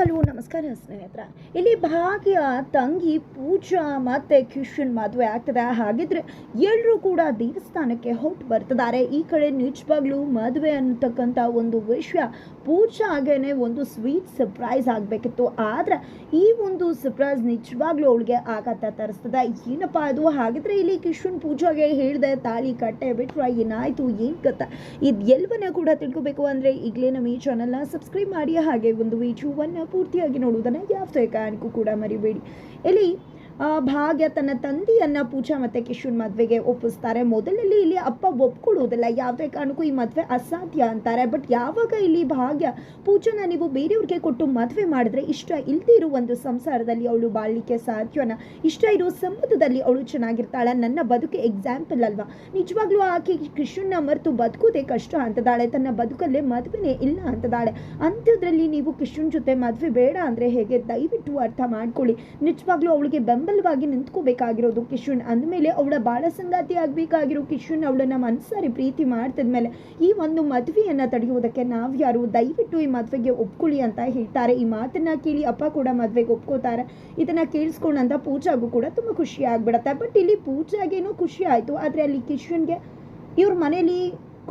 Hello, ನಮಸ್ಕಾರ ಸ್ನೇಹಿತರ. ಇಲ್ಲಿ ಭಾಗ್ಯ, ತಂಗಿ, ಪೂಜಾ ಮತ್ತೆ ಕಿಶನ್ ಮದುವೆ ಆಗ್ತದೆ. ಹಾಗಿದ್ರೆ ಎಲ್ಲರೂ ಕೂಡ ದೇವಸ್ಥಾನಕ್ಕೆ ಹೊಟ್ಟು ಬರ್ತಿದ್ದಾರೆ. ಈ ಕಡೆ ನಿಜವಾಗ್ಲೂ ಮದುವೆ ಅನ್ನತಕ್ಕಂಥ ಒಂದು ವಿಷಯ ಪೂಜಾ ಹಾಗೇನೆ ಒಂದು ಸ್ವೀಟ್ ಸರ್ಪ್ರೈಸ್ ಆಗಬೇಕಿತ್ತು. ಆದರೆ ಈ ಒಂದು ಸರ್ಪ್ರೈಸ್ ನಿಜವಾಗ್ಲೂ ಅವಳಿಗೆ ಆಘಾತ ತರಿಸ್ತದೆ. ಏನಪ್ಪ ಅದು? ಹಾಗಿದ್ರೆ ಇಲ್ಲಿ ಕಿಶನ್ ಪೂಜಾಗೆ ಹೇಳಿದೆ, ತಾಳಿ ಕಟ್ಟೆ ಬಿಟ್ರೆ ಏನಾಯ್ತು? ಏನು ಕತ್ತ ಇದು ಎಲ್ಲವನ್ನ ಕೂಡ ತಿಳ್ಕೊಬೇಕು ಅಂದರೆ ಈಗಲೇ ನಮ್ಮ ಈ ಚಾನಲ್ನ ಸಬ್ಸ್ಕ್ರೈಬ್ ಮಾಡಿ. ಹಾಗೆ ಒಂದು ವಿಡಿಯೋವನ್ನು ಪೂರ್ತಿಯಾಗಿ ನೋಡುವುದನ್ನು ಯಾವ ಕಾರಣಕ್ಕೂ ಕೂಡ ಮರಿಬೇಡಿ. ಇಲ್ಲಿ ಆ, ಭಾಗ್ಯ ತನ್ನ ತಂದೆಯನ್ನ ಪೂಜಾ ಮತ್ತೆ ಕಿಶನ್ ಮದುವೆಗೆ ಒಪ್ಪಿಸ್ತಾರೆ. ಮೊದಲಲ್ಲಿ ಇಲ್ಲಿ ಅಪ್ಪ ಒಪ್ಕೊಳ್ಳೋದಿಲ್ಲ. ಯಾವುದೇ ಕಾರಣಕ್ಕೂ ಈ ಮದುವೆ ಅಸಾಧ್ಯ ಅಂತಾರೆ. ಬಟ್ ಯಾವಾಗ ಇಲ್ಲಿ ಭಾಗ್ಯ ಪೂಜಾನ ನೀವು ಬೇರೆಯವ್ರಿಗೆ ಕೊಟ್ಟು ಮದುವೆ ಮಾಡಿದ್ರೆ ಇಷ್ಟ ಇಲ್ಲದೆ ಇರೋ ಒಂದು ಸಂಸಾರದಲ್ಲಿ ಅವಳು ಬಾಳ್ಲಿಕ್ಕೆ ಸಾಧ್ಯನ ಇಷ್ಟ ಇರೋ ಸಂಬಂಧದಲ್ಲಿ ಅವಳು ಚೆನ್ನಾಗಿರ್ತಾಳೆ. ನನ್ನ ಬದುಕು ಎಕ್ಸಾಂಪಲ್ ಅಲ್ವಾ? ನಿಜವಾಗ್ಲೂ ಆಕೆ ಕೃಷ್ಣನ ಮರೆತು ಬದುಕೋದೇ ಕಷ್ಟ ಅಂತದಾಳೆ. ತನ್ನ ಬದುಕಲ್ಲೇ ಮದುವೆನೇ ಇಲ್ಲ ಅಂತದಾಳೆ. ಅಂಥದ್ರಲ್ಲಿ ನೀವು ಕೃಷ್ಣನ್ ಜೊತೆ ಮದುವೆ ಬೇಡ ಅಂದರೆ ಹೇಗೆ? ದಯವಿಟ್ಟು ಅರ್ಥ ಮಾಡ್ಕೊಳ್ಳಿ. ನಿಜವಾಗ್ಲೂ ಅವಳಿಗೆ ಬೆಂಬಲವಾಗಿ ನಿಂತ್ಕೋಬೇಕಾಗಿರೋದು ಕಿಶುನ್. ಅಂದಮೇಲೆ ಅವಳ ಬಾಳ ಸಂಗಾತಿ ಆಗಬೇಕಾಗಿರೋ ಕಿಶುನ್ ಅವಳನ್ನ ಮನಸಾರಿ ಪ್ರೀತಿ ಮಾಡ್ತಿದ್ಮೇಲೆ ಈ ಒಂದು ಮದುವೆಯನ್ನು ತಡೆಯುವುದಕ್ಕೆ ನಾವು ಯಾರು? ದಯವಿಟ್ಟು ಈ ಮದುವೆಗೆ ಒಪ್ಕೊಳ್ಳಿ ಅಂತ ಹೇಳ್ತಾರೆ. ಈ ಮಾತನ್ನ ಕೇಳಿ ಅಪ್ಪ ಕೂಡ ಮದುವೆಗೆ ಒಪ್ಕೋತಾರೆ. ಇದನ್ನು ಕೇಳಿಸ್ಕೊಂಡಂತ ಪೂಜಾಗೂ ಕೂಡ ತುಂಬ ಖುಷಿ ಆಗ್ಬಿಡತ್ತೆ. ಬಟ್ ಇಲ್ಲಿ ಪೂಜಾಗೇನೋ ಖುಷಿ ಆಯಿತು. ಆದರೆ ಅಲ್ಲಿ ಕಿಶನ್ಗೆ ಇವ್ರ ಮನೇಲಿ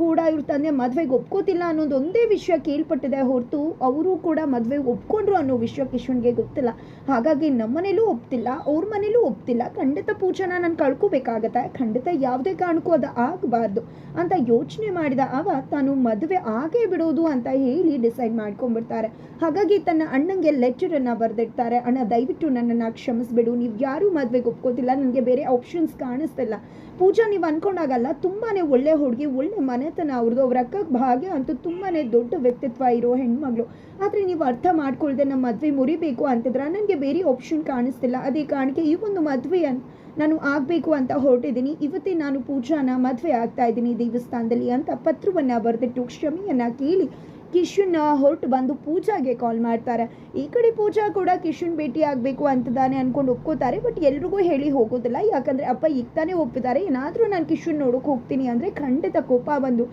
ಕೂಡ ಇವ್ರ ತಂದೆ ಮದುವೆಗೆ ಒಪ್ಕೋತಿಲ್ಲ ಅನ್ನೋದು ಒಂದೇ ವಿಷಯ ಕೇಳ್ಪಟ್ಟಿದೆ ಹೊರತು ಅವರು ಕೂಡ ಮದುವೆಗೆ ಒಪ್ಕೊಂಡ್ರು ಅನ್ನೋ ವಿಷಯ ಕಿಶನ್ಗೆ ಗೊತ್ತಿಲ್ಲ. ಹಾಗಾಗಿ ನಮ್ಮ ಮನೇಲೂ ಒಪ್ತಿಲ್ಲ, ಅವ್ರ ಮನೇಲೂ ಒಪ್ತಿಲ್ಲ. ಖಂಡಿತ ಪೂಜಾನ ನಾನು ಕಳ್ಕೋಬೇಕಾಗತ್ತೆ. ಖಂಡಿತ ಯಾವುದೇ ಕಾರಣಕ್ಕೂ ಅದು ಆಗಬಾರ್ದು ಅಂತ ಯೋಚನೆ ಮಾಡಿದ ಅವ ತಾನು ಮದುವೆ ಆಗೇ ಬಿಡೋದು ಅಂತ ಹೇಳಿ ಡಿಸೈಡ್ ಮಾಡ್ಕೊಂಡ್ಬಿಡ್ತಾರೆ. ಹಾಗಾಗಿ ತನ್ನ ಅಣ್ಣಂಗೆ ಲೆಟರನ್ನು ಬರೆದಿಡ್ತಾರೆ. ಅಣ್ಣ, ದಯವಿಟ್ಟು ನನ್ನನ್ನು ಕ್ಷಮಿಸ್ಬಿಡು. ನೀವು ಯಾರೂ ಮದುವೆಗೆ ಒಪ್ಕೋತಿಲ್ಲ. ನನಗೆ ಬೇರೆ ಆಪ್ಷನ್ಸ್ ಕಾಣಿಸ್ತಿಲ್ಲ. ಪೂಜಾ, ನೀವು ಅನ್ಕೊಂಡಾಗಲ್ಲ, ತುಂಬಾನೇ ಒಳ್ಳೆ ಹುಡುಗಿ, ಒಳ್ಳೆ ಮನೆತನ ಅವ್ರದ್ದು ಅವ್ರ ಅಕ್ಕ ಭಾಗ್ಯ ಅಂತೂ ತುಂಬಾನೇ ದೊಡ್ಡ ವ್ಯಕ್ತಿತ್ವ ಇರೋ ಹೆಣ್ಮಗಳು. ಆದರೆ ನೀವು ಅರ್ಥ ಮಾಡ್ಕೊಳ್ದೆ ನಮ್ಮ ಮದುವೆ ಮುರಿಬೇಕು ಅಂತಿದ್ರೆ ನನಗೆ ಬೇರೆ ಆಪ್ಷನ್ ಕಾಣಿಸ್ತಿಲ್ಲ. ಅದೇ ಕಾರಣಕ್ಕೆ ಈ ಒಂದು ಮದುವೆಯನ್ನು ನಾನು ಆಗಬೇಕು ಅಂತ ಹೊರಟಿದ್ದೀನಿ. ಇವತ್ತೇ ನಾನು ಪೂಜಾನ ಮದುವೆ ಆಗ್ತಾ ಇದ್ದೀನಿ ದೇವಸ್ಥಾನದಲ್ಲಿ ಅಂತ ಪತ್ರವನ್ನು ಬರೆದಿಟ್ಟು ಕ್ಷಮೆಯನ್ನು ಕೇಳಿ ಕಿಶನ್ ಹೊರಟು ಬಂದು ಪೂಜಾಗೆ ಕಾಲ್ ಮಾಡ್ತಾರೆ. ಈ ಕಡೆ ಪೂಜಾ ಕೂಡ ಕಿಶುನ್ ಭೇಟಿ ಆಗಬೇಕು ಅಂತದಾನೆ ಅನ್ಕೊಂಡು ಒಪ್ಕೋತಾರೆ ಬಟ್ ಎಲ್ರಿಗೂ ಹೇಳಿ ಹೋಗೋದಿಲ್ಲ. ಯಾಕಂದರೆ ಅಪ್ಪ ಈಗ ತಾನೇ ಒಪ್ಪಿದ್ದಾರೆ. ಏನಾದರೂ ನಾನು ಕಿಶುನ್ ನೋಡೋಕೆ ಹೋಗ್ತೀನಿ ಅಂದರೆ ಖಂಡಿತ ಕೋಪ ಬಂದು,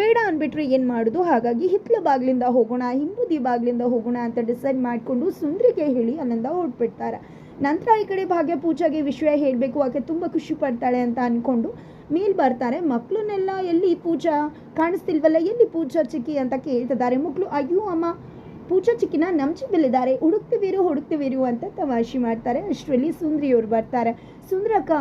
ಬೇಡ ಅಂದ್ಬಿಟ್ರೆ ಏನು ಮಾಡೋದು? ಹಾಗಾಗಿ ಹಿತ್ಲ ಬಾಗಿಲಿಂದ ಹೋಗೋಣ, ಹಿಂಬುದಿ ಬಾಗಿಲಿಂದ ಹೋಗೋಣ ಅಂತ ಡಿಸೈಡ್ ಮಾಡಿಕೊಂಡು ಸುಂದ್ರಿಗೆ ಹೇಳಿ ಅಲ್ಲಿಂದ ಹೊರಟ್ಬಿಡ್ತಾರೆ. ನಂತರ ಈ ಕಡೆ ಭಾಗ್ಯ ಪೂಜಾಗೆ ವಿಷಯ ಹೇಳಬೇಕು, ಆಕೆ ತುಂಬ ಖುಷಿ ಪಡ್ತಾಳೆ ಅಂತ ಅಂದ್ಕೊಂಡು ಮೇಲ್ ಬರ್ತಾರೆ. ಮಕ್ಕಳನ್ನೆಲ್ಲ ಎಲ್ಲಿ ಪೂಜಾ ಕಾಣಿಸ್ತಿಲ್ವಲ್ಲ, ಎಲ್ಲಿ ಪೂಜಾ ಚಿಕ್ಕಿ ಅಂತ ಕೇಳ್ತಿದ್ದಾರೆ. ಮಕ್ಕಳು ಅಯ್ಯೋ ಅಮ್ಮ, ಪೂಜಾ ಚಿಕ್ಕಿನ ನಮ್ಚಿ ಬೆಲ್ಲಿದ್ದಾರೆ ಹುಡುಕ್ತಿವೀರು ಹುಡುಕ್ತಿವೀರು ಅಂತ ತಮಾಷೆ ಮಾಡ್ತಾರೆ. ಅಷ್ಟರಲ್ಲಿ ಸುಂದ್ರಿಯವ್ರು ಬರ್ತಾರೆ. ಸುಂದ್ರಕ್ಕ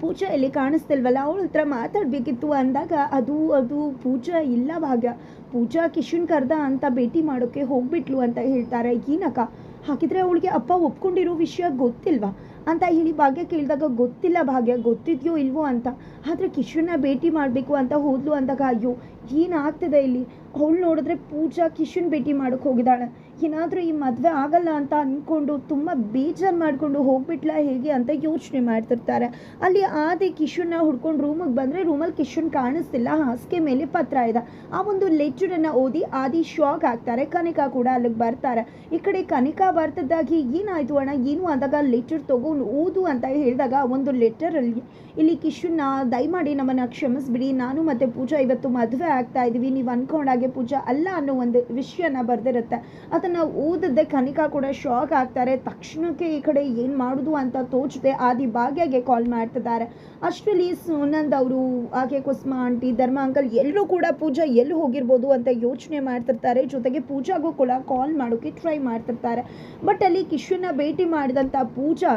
ಪೂಜಾ ಎಲ್ಲಿ ಕಾಣಿಸ್ತಿಲ್ವಲ್ಲ, ಅವಳ ಹತ್ರ ಮಾತಾಡಬೇಕಿತ್ತು ಅಂದಾಗ, ಅದು ಅದು, ಪೂಜಾ ಇಲ್ಲ ಭಾಗ್ಯ. ಪೂಜಾ ಕಿಶನ್ ಕರ್ದ ಅಂತ ಭೇಟಿ ಮಾಡೋಕ್ಕೆ ಹೋಗ್ಬಿಟ್ಲು ಅಂತ ಹೇಳ್ತಾರೆ ಏನಕ್ಕ ಹಾಗಿದ್ರೆ ಅವಳಿಗೆ ಅಪ್ಪ ಒಪ್ಕೊಂಡಿರೋ ವಿಷಯ ಗೊತ್ತಿಲ್ವಾ? ಅಂತ ಹೇಳಿ ಭಾಗ್ಯ ಕೇಳಿದಾಗ, ಗೊತ್ತಿಲ್ಲ ಭಾಗ್ಯ, ಗೊತ್ತಿದೆಯೋ ಇಲ್ವೋ ಅಂತ. ಆದರೆ ಕಿಶನ್ನ ಭೇಟಿ ಮಾಡಬೇಕು ಅಂತ ಹೋದ್ಲು ಅಂದಾಗ, ಅಯ್ಯೋ ಏನಾಗ್ತದೆ ಇಲ್ಲಿ? ಅವಳು ನೋಡಿದ್ರೆ ಪೂಜಾ ಕಿಶನ್ ಭೇಟಿ ಮಾಡೋಕೆ ಹೋಗಿದ್ದಾಳೆ. ಏನಾದರೂ ಈ ಮದುವೆ ಆಗಲ್ಲ ಅಂತ ಅಂದ್ಕೊಂಡು ತುಂಬ ಬೇಜಾರು ಮಾಡಿಕೊಂಡು ಹೋಗ್ಬಿಟ್ಲಾ ಹೇಗೆ ಅಂತ ಯೋಚನೆ ಮಾಡ್ತಿರ್ತಾರೆ. ಅಲ್ಲಿ ಆದಿ ಕಿಶುನ ಹುಡ್ಕೊಂಡು ರೂಮಿಗೆ ಬಂದರೆ ರೂಮಲ್ಲಿ ಕಿಶುನ್ ಕಾಣಿಸ್ತಿಲ್ಲ, ಹಾಸಿಗೆ ಮೇಲೆ ಪತ್ರ ಇದೆ. ಆ ಒಂದು ಲೆಟರನ್ನು ಓದಿ ಆದಿ ಶಾಕ್ ಆಗ್ತಾರೆ, ಕನಿಕಾ ಕೂಡ ಅಲ್ಲಿಗೆ ಬರ್ತಾರೆ. ಈ ಕಡೆ ಕನಿಕಾ ಬರ್ತಿದ್ದಾಗಿ ಏನಾಯಿತು ಅಣ್ಣ, ಏನು ಅಂದಾಗ ಲೆಟರ್ ತೊಗೊಂಡು ಓದು ಅಂತ ಹೇಳಿದಾಗ ಒಂದು ಲೆಟರಲ್ಲಿ ಇಲ್ಲಿ ಕಿಶನ್ನ, ದಯಮಾಡಿ ನಮ್ಮನ್ನು ಕ್ಷಮಿಸ್ಬಿಡಿ, ನಾನು ಮತ್ತು ಪೂಜಾ ಇವತ್ತು ಮದುವೆ ಆಗ್ತಾ ಇದ್ದೀವಿ ನೀವು ಅನ್ಕೊಂಡಾಗೆ ಪೂಜಾ ಅಲ್ಲ ಅನ್ನೋ ಒಂದು ವಿಷಯನ ಬರೆದಿರುತ್ತೆ. ಅದನ್ನು ಓದಿದ್ದೆ ಕನಿಕಾ ಕೂಡ ಶಾಕ್ ಆಗ್ತಾರೆ. ತಕ್ಷಣಕ್ಕೆ ಈ ಕಡೆ ಏನು ಮಾಡೋದು ಅಂತ ತೋಚದೆ ಆದಿ ಭಾಗ್ಯಗೆ ಕಾಲ್ ಮಾಡ್ತಿದ್ದಾರೆ. ಅಷ್ಟರಲ್ಲಿ ಸುನಂದ್ ಅವರು, ಆಕೆ ಕುಸ್ಮಾ ಆಂಟಿ, ಧರ್ಮ ಅಂಕಲ್ ಎಲ್ಲರೂ ಕೂಡ ಪೂಜಾ ಎಲ್ಲಿ ಹೋಗಿರ್ಬೋದು ಅಂತ ಯೋಚನೆ ಮಾಡ್ತಿರ್ತಾರೆ. ಜೊತೆಗೆ ಪೂಜಾಗೂ ಕೂಡ ಕಾಲ್ ಮಾಡೋಕ್ಕೆ ಟ್ರೈ ಮಾಡ್ತಿರ್ತಾರೆ. ಬಟ್ ಅಲ್ಲಿ ಕಿಶನ್ನ ಭೇಟಿ ಮಾಡಿದಂಥ ಪೂಜಾ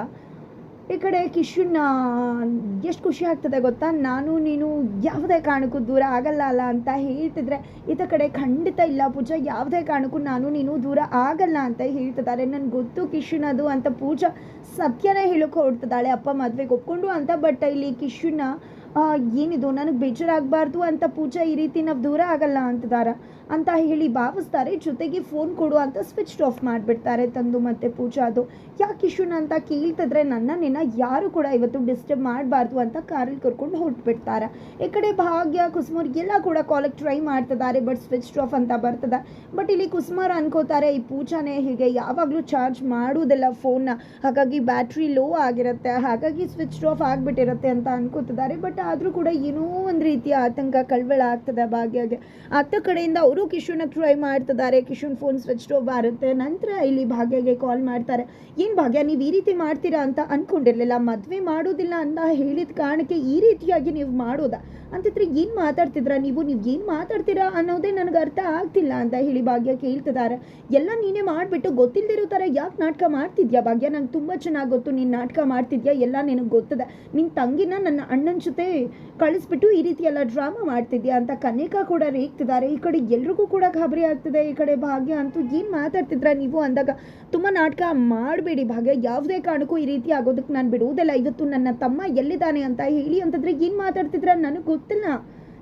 ಈ ಕಡೆ ಕಿಶುನ್ ಎಷ್ಟು ಖುಷಿ ಆಗ್ತದೆ ಗೊತ್ತಾ? ನಾನು ನೀನು ಯಾವುದೇ ಕಾರಣಕ್ಕೂ ದೂರ ಆಗಲ್ಲ ಅಲ್ಲ ಅಂತ ಹೇಳ್ತಿದ್ರೆ ಈತ ಕಡೆ ಖಂಡಿತ ಇಲ್ಲ ಪೂಜಾ. ಯಾವುದೇ ಕಾರಣಕ್ಕೂ ನಾನು ನೀನು ದೂರ ಆಗಲ್ಲ ಅಂತ ಹೇಳ್ತಿದ್ದಾರೆ. ನನಗೆ ಗೊತ್ತು ಕಿಶನ್ ಅದು ಅಂತ ಪೂಜಾ ಸತ್ಯನೇ ಹೇಳಕ್ಕೆ ಹೊರಡ್ತಿದ್ದಾಳೆ ಅಪ್ಪ ಮದುವೆಗೆ ಒಪ್ಕೊಂಡು ಅಂತ. ಬಟ್ ಇಲ್ಲಿ ಕಿಶನ್ನ ಆ, ಏನಿದು? ನನಗೆ ಬೇಜಾರಾಗಬಾರ್ದು ಅಂತ ಪೂಜಾ ಈ ರೀತಿ ನಾವು ದೂರ ಆಗಲ್ಲ ಅಂತಿದಾರ ಅಂತ ಹೇಳಿ ಭಾವಿಸ್ತಾರೆ. ಜೊತೆಗೆ ಫೋನ್ ಕೊಡು ಅಂತ ಸ್ವಿಚ್ ಆಫ್ ಮಾಡಿಬಿಡ್ತಾರೆ ತಂದು ಮತ್ತೆ ಪೂಜಾ. ಅದು ಯಾಕೆ ಇಶ್ಯೂನ ಅಂತ ಕೇಳ್ತಿದ್ರೆ ನನ್ನ ನಿನ್ನ ಯಾರು ಕೂಡ ಇವತ್ತು ಡಿಸ್ಟರ್ಬ್ ಮಾಡಬಾರ್ದು ಅಂತ ಕಾರಲ್ಲಿ ಕರ್ಕೊಂಡು ಹೊರಟ್ಬಿಡ್ತಾರೆ. ಈ ಕಡೆ ಭಾಗ್ಯ, ಕುಸುಮರ್ ಎಲ್ಲ ಕೂಡ ಕಾಲಿಗೆ ಟ್ರೈ ಮಾಡ್ತಿದ್ದಾರೆ ಬಟ್ ಸ್ವಿಚ್ ಆಫ್ ಅಂತ ಬರ್ತದೆ. ಬಟ್ ಇಲ್ಲಿ ಕುಸುಮಾರ್ ಅನ್ಕೋತಾರೆ, ಈ ಪೂಜಾನೇ ಹೀಗೆ ಯಾವಾಗಲೂ ಚಾರ್ಜ್ ಮಾಡುವುದಿಲ್ಲ ಫೋನ್ನ ಹಾಗಾಗಿ ಬ್ಯಾಟ್ರಿ ಲೋ ಆಗಿರುತ್ತೆ, ಹಾಗಾಗಿ ಸ್ವಿಚ್ ಆಫ್ ಆಗಿಬಿಟ್ಟಿರುತ್ತೆ ಅಂತ ಅನ್ಕೋತಿದ್ದಾರೆ. ಬಟ್ ಆದರೂ ಕೂಡ ಏನೋ ಒಂದು ರೀತಿಯ ಆತಂಕ, ಕಳವಳ ಆಗ್ತದೆ ಭಾಗ್ಯಗೆ. ಅತ್ತ ಕಡೆಯಿಂದ ಅವರು ಕಿಶುನ ಟ್ರೈ ಮಾಡ್ತಿದ್ದಾರೆ. ಕಿಶುನ್ ಫೋನ್ ಸ್ವಿಚ್ ಆಫ್ ಬರುತ್ತೆ ನಂತರ ಇಲ್ಲಿ ಭಾಗ್ಯಗೆ ಕಾಲ್ ಮಾಡ್ತಾರೆ. ಏನು ಭಾಗ್ಯ, ನೀವು ಈ ರೀತಿ ಮಾಡ್ತೀರಾ ಅಂತ ಅನ್ಕೊಂಡಿರ್ಲಿಲ್ಲ. ಮದುವೆ ಮಾಡೋದಿಲ್ಲ ಅಂತ ಹೇಳಿದ ಕಾರಣಕ್ಕೆ ಈ ರೀತಿಯಾಗಿ ನೀವು ಮಾಡೋದಾ? ಅಂತಿದ್ರೆ ಏನು ಮಾತಾಡ್ತಿದ್ರಾ ನೀವು? ನೀವು ಏನು ಮಾತಾಡ್ತೀರಾ ಅನ್ನೋದೇ ನನಗೆ ಅರ್ಥ ಆಗ್ತಿಲ್ಲ ಅಂತ ಹೇಳಿ ಭಾಗ್ಯ ಕೇಳ್ತಿದ್ದಾರೆ. ಎಲ್ಲ ನೀನೇ ಮಾಡಿಬಿಟ್ಟು ಗೊತ್ತಿಲ್ಲದಿರೋ ಥರ ಯಾಕೆ ನಾಟಕ ಮಾಡ್ತಿದ್ಯಾ ಭಾಗ್ಯ? ನಂಗೆ ತುಂಬ ಚೆನ್ನಾಗಿ ಗೊತ್ತು. ನೀನು ನಾಟಕ ಮಾಡ್ತಿದ್ಯಾ? ಎಲ್ಲ ನಿನಗೆ ಗೊತ್ತದೆ. ನಿನ್ನ ತಂಗಿನ ನನ್ನ ಅಣ್ಣನ ಜೊತೆ ಕಳಿಸ್ಬಿಟ್ಟು ಈ ರೀತಿ ಎಲ್ಲ ಡ್ರಾಮಾ ಮಾಡ್ತಿದ್ಯಾ ಅಂತ ಕನ್ನಿಕಾ ಕೂಡ ರೇಗ್ತಿದ್ದಾರೆ. ಈ ಕಡೆ ಎಲ್ರಿಗೂ ಕೂಡ ಗಾಬರಿ ಆಗ್ತಿದೆ ಈ ಕಡೆ ಭಾಗ್ಯ ಅಂತೂ ಏನು ಮಾತಾಡ್ತಿದ್ರ ನೀವು ಅಂದಾಗ ತುಂಬ ನಾಟಕ ಮಾಡಬೇಡಿ ಭಾಗ್ಯ, ಯಾವುದೇ ಕಾರಣಕ್ಕೂ ಈ ರೀತಿ ಆಗೋದಕ್ಕೆ ನಾನು ಬಿಡುವುದಿಲ್ಲ. ಇವತ್ತು ನನ್ನ ತಮ್ಮ ಎಲ್ಲಿದ್ದಾನೆ ಅಂತ ಹೇಳಿ ಅಂತಂದ್ರೆ ಏನು ಮಾತಾಡ್ತಿದ್ರ ನನಗೆ ಗೊತ್ತಿಲ್ಲ.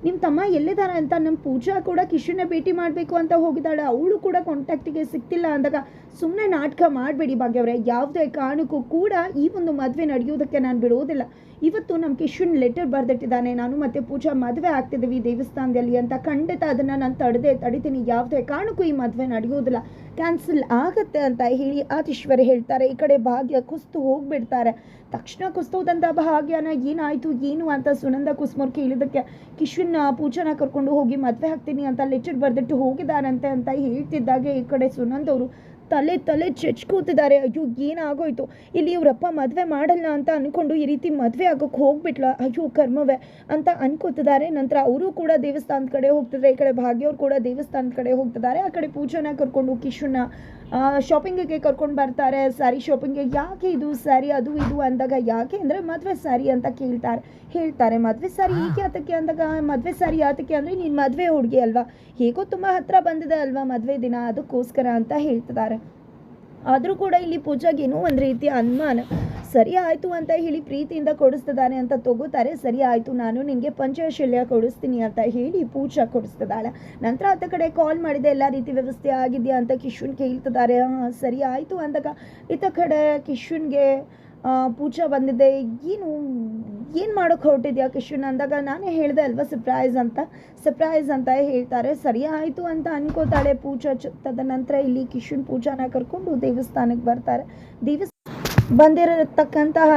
ನಿಮ್ಮ ತಮ್ಮ ಎಲ್ಲಿದ್ದಾರೆ ಅಂತ ನಮ್ಮ ಪೂಜಾ ಕೂಡ ಕಿಶನ್ನ ಭೇಟಿ ಮಾಡಬೇಕು ಅಂತ ಹೋಗಿದ್ದಾಳೆ. ಅವಳು ಕೂಡ ಕಾಂಟ್ಯಾಕ್ಟಿಗೆ ಸಿಗ್ತಿಲ್ಲ ಅಂದಾಗ ಸುಮ್ಮನೆ ನಾಟಕ ಮಾಡಬೇಡಿ ಭಾಗ್ಯವರೇ. ಯಾವುದೇ ಕಾರಣಕ್ಕೂ ಕೂಡ ಈ ಒಂದು ಮದುವೆ ನಡೆಯೋದಕ್ಕೆ ನಾನು ಬಿಡುವುದಿಲ್ಲ. ಇವತ್ತು ನಮ್ಮ ಕಿಶನ್ ಲೆಟರ್ ಬರೆದಿಟ್ಟಿದ್ದಾನೆ. ನಾನು ಮತ್ತೆ ಪೂಜಾ ಮದುವೆ ಆಗ್ತಿದ್ದೀವಿ ದೇವಸ್ಥಾನದಲ್ಲಿ ಅಂತ ಖಂಡಿತ ಅದನ್ನು ನಾನು ತಡದೆ ತಡಿತೀನಿ. ಯಾವುದೇ ಕಾರಣಕ್ಕೂ ಈ ಮದುವೆ ನಡೆಯೋದಿಲ್ಲ. ಕ್ಯಾನ್ಸಲ್ ಆಗತ್ತೆ ಅಂತ ಹೇಳಿ ಆತೀಶ್ವರ್ ಹೇಳ್ತಾರೆ. ಈ ಕಡೆ ಭಾಗ್ಯ ಕುಸ್ತು ಹೋಗ್ಬಿಡ್ತಾರೆ. ತಕ್ಷಣ ಕುಸ್ತೋದಂಥ ಭಾಗ್ಯನ ಏನಾಯಿತು, ಏನು ಅಂತ ಸುನಂದ ಕುಸ್ಮೋರ್ ಕೇಳಿದಕ್ಕೆ ಕಿಶನ್ ಪೂಜಾನ ಕರ್ಕೊಂಡು ಹೋಗಿ ಮದುವೆ ಹಾಕ್ತೀನಿ ಅಂತ ಲೆಟರ್ ಬರೆದಿಟ್ಟು ಹೋಗಿದ್ದಾರಂತೆ ಅಂತ ಹೇಳ್ತಿದ್ದಾಗೆ ಈ ಕಡೆ ಸುನಂದ್ ಅವರು ತಲೆ ತಲೆ ಚೆಚ್ಕೋತಿದ್ದಾರೆ. ಅಯ್ಯೋ, ಏನಾಗೋಯ್ತು? ಇಲ್ಲಿ ಇವರಪ್ಪ ಮದುವೆ ಮಾಡಲ್ಲ ಅಂತ ಅಂದ್ಕೊಂಡು ಈ ರೀತಿ ಮದುವೆ ಆಗೋಕ್ಕೆ ಹೋಗ್ಬಿಟ್ಲ. ಅಯ್ಯೋ, ಕರ್ಮವೇ ಅಂತ ಅನ್ಕೋತಿದ್ದಾರೆ. ನಂತರ ಅವರು ಕೂಡ ದೇವಸ್ಥಾನದ ಕಡೆ ಹೋಗ್ತಿದ್ದಾರೆ ಈ ಕಡೆ ಭಾಗ್ಯವ್ರು ಕೂಡ ದೇವಸ್ಥಾನದ ಕಡೆ ಹೋಗ್ತಿದ್ದಾರೆ ಆ ಕಡೆ ಪೂಜಾನ ಕರ್ಕೊಂಡು ಕಿಶುನ ಶಾಪಿಂಗಿಗೆ ಕರ್ಕೊಂಡು ಬರ್ತಾರೆ. ಸ್ಯಾರಿ ಶಾಪಿಂಗ್ಗೆ ಯಾಕೆ ಇದು ಸ್ಯಾರಿ ಅದು ಇದು ಅಂದಾಗ ಯಾಕೆ ಅಂದರೆ ಮದುವೆ ಸ್ಯಾರಿ ಅಂತ ಕೇಳ್ತಾರೆ, ಹೇಳ್ತಾರೆ. ಮದುವೆ ಸ್ಯಾರಿ ಈಗ ಯಾತಕ್ಕೆ ಅಂದಾಗ, ಮದುವೆ ಸ್ಯಾರಿ ಯಾತಕ್ಕೆ ಅಂದರೆ ನೀನು ಮದುವೆ ಹುಡುಗಿ ಅಲ್ವಾ? ಹೇಗೋ ತುಂಬ ಹತ್ತಿರ ಬಂದಿದೆ ಅಲ್ವಾ ಮದುವೆ ದಿನ? ಅದಕ್ಕೋಸ್ಕರ ಅಂತ ಹೇಳ್ತಿದ್ದಾರೆ. ಆದರೂ ಕೂಡ ಇಲ್ಲಿ ಪೂಜಾಗೆ ಏನೋ ಒಂದು ರೀತಿಯ ಅನುಮಾನ. ಸರಿ ಆಯಿತು ಅಂತ ಹೇಳಿ ಪ್ರೀತಿಯಿಂದ ಕೊಡಿಸ್ತಿದ್ದಾನೆ ಅಂತ ತಗೋತಾರೆ. ಸರಿ ಆಯಿತು, ನಾನು ನಿನಗೆ ಪಂಚಶಲ್ಯ ಕೊಡಿಸ್ತೀನಿ ಅಂತ ಹೇಳಿ ಪೂಜಾ ಕೊಡಿಸ್ತಿದ್ದಾಳೆ. ನಂತರ ಆತ ಕಡೆ ಕಾಲ್ ಮಾಡಿದೆ, ಎಲ್ಲ ರೀತಿ ವ್ಯವಸ್ಥೆ ಆಗಿದೆಯಾ ಅಂತ ಕಿಶುನ್ ಕೇಳ್ತಿದ್ದಾರೆ. ಸರಿ ಆಯಿತು ಅಂದಾಗ, ಈತ ಕಡೆ ಕಿಶುನ್ಗೆ ಪೂಜಾ ಬಂದಿದ್ದೆ ಏನು ಏನು ಮಾಡೋಕ್ಕೆ ಹೊರಟಿದ್ಯಾ ಕಿಶನ್ ಅಂದಾಗ ನಾನೇ ಹೇಳಿದೆ ಅಲ್ವಾ ಸರ್ಪ್ರೈಸ್ ಅಂತ. ಸರ್ಪ್ರೈಸ್ ಅಂತ ಹೇಳ್ತಾರೆ. ಸರಿ ಆಯಿತು ಅಂತ ಅನ್ಕೋತಾಳೆ ಪೂಜಾ. ಚ- ತದನಂತರ ಇಲ್ಲಿ ಕಿಶನ್ ಪೂಜಾನ ಕರ್ಕೊಂಡು ದೇವಸ್ಥಾನಕ್ಕೆ ಬರ್ತಾರೆ. ದೇವಸ್ ಬಂದಿರತಕ್ಕಂತಹ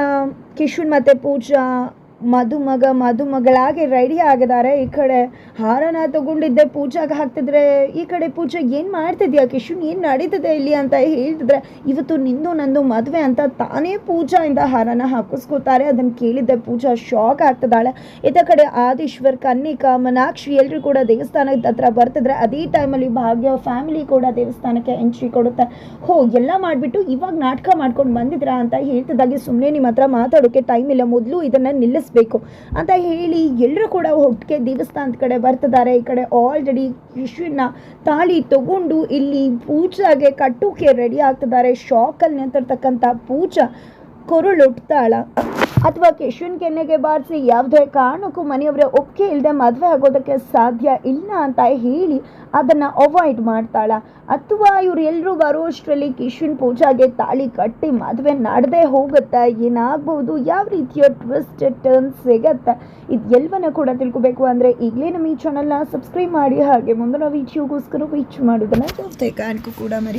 ಕಿಶನ್ ಮತ್ತು ಪೂಜಾ ಮದುಮಗ, ಮದುಮಗಳಾಗಿ ರೆಡಿ ಆಗಿದ್ದಾರೆ. ಈ ಕಡೆ ಹಾರನ ತಗೊಂಡಿದ್ದೆ, ಪೂಜಾಗೆ ಹಾಕ್ತಿದ್ರೆ. ಈ ಕಡೆ ಪೂಜೆ ಏನು ಮಾಡ್ತಿದ್ಯಾ ಕಿಶುನ್ ಏನು ನಡೀತದೆ ಇಲ್ಲಿ ಅಂತ ಹೇಳ್ತಿದ್ರೆ, ಇವತ್ತು ನಿಂದು ನಂದು ಮದುವೆ ಅಂತ ತಾನೇ ಪೂಜಾಯಿಂದ ಹಾರನ ಹಾಕಿಸ್ಕೋತಾರೆ. ಅದನ್ನು ಕೇಳಿದ್ದೆ, ಪೂಜಾ ಶಾಕ್ ಆಗ್ತದಾಳೆ ಇತ್ತ ಕಡೆ ಆದೀಶ್ವರ್, ಕನ್ನಿಕಾ, ಮನಾಕ್ಷಿ ಎಲ್ಲರೂ ಕೂಡ ದೇವಸ್ಥಾನದ ಹತ್ರ ಬರ್ತಿದ್ರೆ ಅದೇ ಟೈಮಲ್ಲಿ ಭಾಗ್ಯ ಫ್ಯಾಮಿಲಿ ಕೂಡ ದೇವಸ್ಥಾನಕ್ಕೆ ಎಂಟ್ರಿ ಕೊಡುತ್ತೆ. ಹೋ, ಎಲ್ಲ ಮಾಡಿಬಿಟ್ಟು ಇವಾಗ ನಾಟಕ ಮಾಡ್ಕೊಂಡು ಬಂದಿದ್ರಾ ಅಂತ ಹೇಳ್ತಿದ್ದಾಗೆ ಸುಮ್ಮನೆ ನಿಮ್ಮ ಹತ್ರ ಮಾತಾಡೋಕ್ಕೆ ಟೈಮ್ ಇಲ್ಲ. ಮೊದಲು ಇದನ್ನು ನಿಲ್ಲಿಸಬೇಕು ಅಂತ ಹೇಳಿ ಎಲ್ಲರೂ ಕೂಡ ಒಟ್ಟಿಗೆ ದೇವಸ್ಥಾನದ ಕಡೆ ಬರ್ತಿದ್ದಾರೆ. ಈ ಕಡೆ ಆಲ್ರೆಡಿ ಯಶುವಿನ ತಾಳಿ ತಗೊಂಡು ಇಲ್ಲಿ ಪೂಜಾಗೆ ಕಟ್ಟೋಕೆ ರೆಡಿ ಆಗ್ತಿದ್ದಾರೆ. ಶಾಕಲ್ಲಿ ನಿಂತಿರ್ತಕ್ಕಂಥ ಪೂಜಾ ಕೊರುಳುಟ್ತಾಳ ಅಥವಾ ಕಿಶನ್ ಕೆನ್ನೆಗೆ ಬಾರಿಸಿ ಯಾವುದೇ ಕಾರಣಕ್ಕೂ ಮನೆಯವರ ಒಪ್ಪಿಗೆ ಇಲ್ಲದೆ ಮದುವೆ ಆಗೋದಕ್ಕೆ ಸಾಧ್ಯ ಇಲ್ಲ ಅಂತ ಹೇಳಿ ಅದನ್ನು ಅವಾಯ್ಡ್ ಮಾಡ್ತಾಳ. ಅಥವಾ ಇವರೆಲ್ಲರೂ ಬರೋಷ್ಟರಲ್ಲಿ ಕಿಶನ್ ಪೂಜಾಗೆ ತಾಳಿ ಕಟ್ಟಿ ಮದುವೆ ನಡೆದೇ ಹೋಗುತ್ತೆ. ಏನಾಗ್ಬೋದು? ಯಾವ ರೀತಿಯ ಟ್ವಿಸ್ಟ್ ಟರ್ನ್ ಸಿಗತ್ತೆ? ಇದು ಎಲ್ಲವನ್ನ ಕೂಡ ತಿಳ್ಕೊಬೇಕು ಅಂದರೆ ಈಗಲೇ ನಮ್ಮ ಈ ಚಾನಲ್ನ ಸಬ್ಸ್ಕ್ರೈಬ್ ಮಾಡಿ. ಹಾಗೆ ಮುಂದಿನ ವಿಡಿಯೋಗೋಸ್ಕರ ವೀಚ್ ಮಾಡೋದನ್ನು ಜೊತೆ ಕೂಡ ಮರಿ